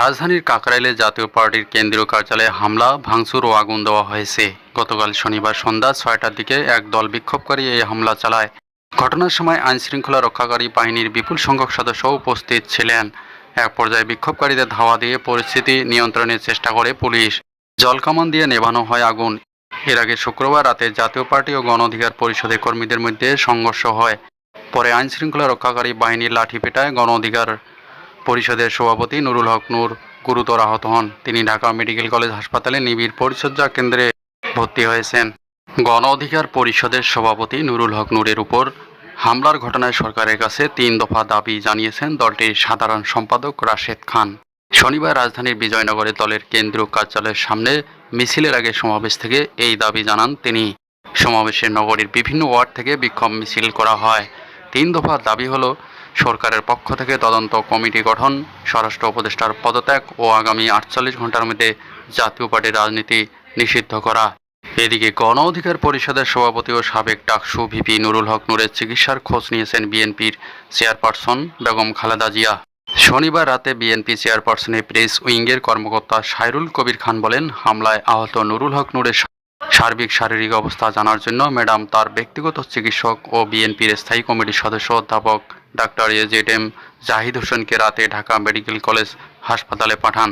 রাজধানীর কাকরাইলে জাতীয় পার্টির কেন্দ্রীয় কার্যালয়ে হামলা, ভাঙচুর ও আগুন দেওয়া হয়েছে। গতকাল শনিবার সন্ধ্যা ছয়টার দিকে এক দল বিক্ষোভকারী এই হামলা চালায়। ঘটনার সময় আইনশৃঙ্খলা রক্ষাকারী বাহিনীর বিপুল সংখ্যক সদস্য উপস্থিত ছিলেন। এক পর্যায়ে বিক্ষোভকারীদের ধাওয়া দিয়ে পরিস্থিতি নিয়ন্ত্রণের চেষ্টা করে পুলিশ। জলকামান দিয়ে নেভানো হয় আগুন। এর আগে শুক্রবার রাতে জাতীয় পার্টি ও গণ অধিকার পরিষদের কর্মীদের মধ্যে সংঘর্ষ হয়। পরে আইনশৃঙ্খলা রক্ষাকারী বাহিনীর লাঠি পেটায় গণ অধিকার পরিষদের সভাপতি নুরুল হক নূর গুরুতর আহত হন। তিনি ঢাকা মেডিকেল কলেজ হাসপাতালে নিবিড় পরিচর্যা কেন্দ্রে ভর্তি হয়েছেন। গণ অধিকার পরিষদের সভাপতি নুরুল হক নূরের উপর হামলার ঘটনায় সরকারের কাছে তিন দফা দাবি জানিয়েছেন দলটির সাধারণ সম্পাদক রাশেদ খান। শনিবার রাজধানীর বিজয়নগরে দলের কেন্দ্রীয় কার্যালয়ের সামনে মিছিলের আগে সমাবেশ থেকে এই দাবি জানান তিনি। সমাবেশে নগরীর বিভিন্ন ওয়ার্ড থেকে বিক্ষোভ মিছিল করা হয়। তিন দফা দাবি হলো সরকারের পক্ষ থেকে তদন্ত কমিটি গঠন, স্বরাষ্ট্র উপদেষ্টার পদত্যাগ ও আগামী আটচল্লিশ ঘণ্টার মধ্যে জাতীয় পার্টির রাজনীতি নিষিদ্ধ করা। এদিকে গণ অধিকার পরিষদের সভাপতি ও সাবেক ডাকসু ভিপি নুরুল হক নূরের চিকিৎসার খোঁজ নিয়েছেন বিএনপির চেয়ারপারসন বেগম খালেদা জিয়া। শনিবার রাতে বিএনপি চেয়ারপারসনের প্রেস উইংয়ের কর্মকর্তা সাইরুল কবির খান বলেন, হামলায় আহত নুরুল হক নূরের সার্বিক শারীরিক অবস্থা জানার জন্য ম্যাডাম তার ব্যক্তিগত চিকিৎসক ও বিএনপির স্থায়ী কমিটির সদস্য অধ্যাপক ডাক্তার এজেড এম জাহিদ হোসেনকে রাতে ঢাকা মেডিকেল কলেজ হাসপাতালে পাঠান।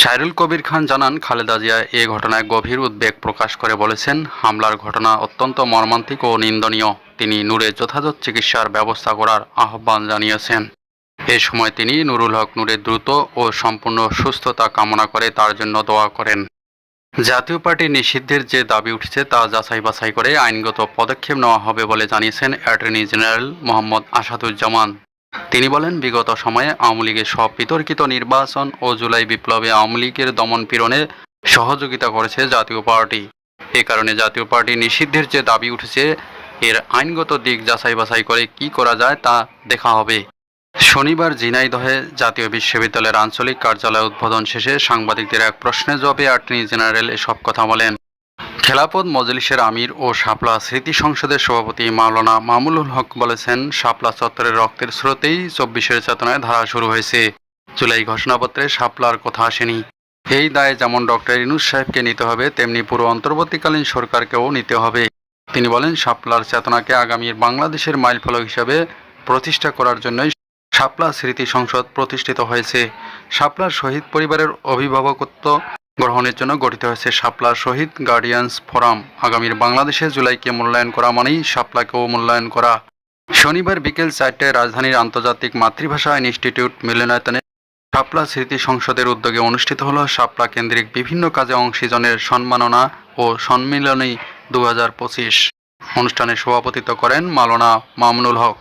সাইরুল কবির খান জানান, খালেদা জিয়া এ ঘটনায় গভীর উদ্বেগ প্রকাশ করে বলেছেন, হামলার ঘটনা অত্যন্ত মর্মান্তিক ও নিন্দনীয়। তিনি নূরের যথাযথ চিকিৎসার ব্যবস্থা করার আহ্বান জানিয়েছেন। এ সময় তিনি নুরুল হক নূরের দ্রুত ও সম্পূর্ণ সুস্থতা কামনা করে তার জন্য দোয়া করেন। জাতীয় পার্টি নিষিদ্ধের যে দাবি উঠেছে তা যাচাই বাছাই করে আইনগত পদক্ষেপ নেওয়া হবে বলে জানিয়েছেন অ্যাটর্নি জেনারেল মোহাম্মদ আসাদুজ্জামান। তিনি বলেন, বিগত সময়ে আওয়ামী লীগের সব বিতর্কিত নির্বাচন ও জুলাই বিপ্লবে আওয়ামী লীগের দমন পীড়নে সহযোগিতা করেছে জাতীয় পার্টি। এ কারণে জাতীয় পার্টি নিষিদ্ধের যে দাবি উঠেছে, এর আইনগত দিক যাচাই বাছাই করে কি করা যায় তা দেখা হবে। শনিবার ঝিনাইদহে জাতীয় বিশ্ববিদ্যালয়ের আঞ্চলিক কার্যালয় উদ্বোধন শেষে সাংবাদিকদের এক প্রশ্নের জবাবে অ্যাটর্নি জেনারেল এসব কথা বলেন। খেলাপদ মজলিসের আমির ও শাপলা স্মৃতি সংসদের সভাপতি মাওলানা মামুনুল হক বলেছেন, শাপলা চত্বরের রক্তের স্রোতেই চব্বিশের চেতনায় ধারা শুরু হয়েছে। জুলাই ঘোষণাপত্রে শাপলার কথা আসেনি। এই দায় যেমন ডক্টর ইনুস সাহেবকে নিতে হবে, তেমনি পুরো অন্তর্বর্তীকালীন সরকারকেও নিতে হবে। তিনি বলেন, শাপলার চেতনাকে আগামীর বাংলাদেশের মাইলফলক হিসাবে প্রতিষ্ঠা করার জন্যই শাপলা স্মৃতি সংসদ প্রতিষ্ঠিত হয়েছে। শাপলার শহীদ পরিবারের অভিভাবকত্ব গ্রহণের জন্য গঠিত হয়েছে শাপলা শহীদ গার্ডিয়ান্স ফোরাম। আগামীর বাংলাদেশে জুলাইকে মূল্যায়ন করা মানেই শাপলাকেও মূল্যায়ন করা। শনিবার বিকেল চারটায় রাজধানীর আন্তর্জাতিক মাতৃভাষা ইনস্টিটিউট মিলনায়তনে শাপলা স্মৃতি সংসদের উদ্যোগে অনুষ্ঠিত হল শাপলা কেন্দ্রিক বিভিন্ন কাজে অংশীজনের সম্মাননা ও সম্মিলনী দু অনুষ্ঠানে সভাপতিত্ব করেন মালনা মামনুল হক।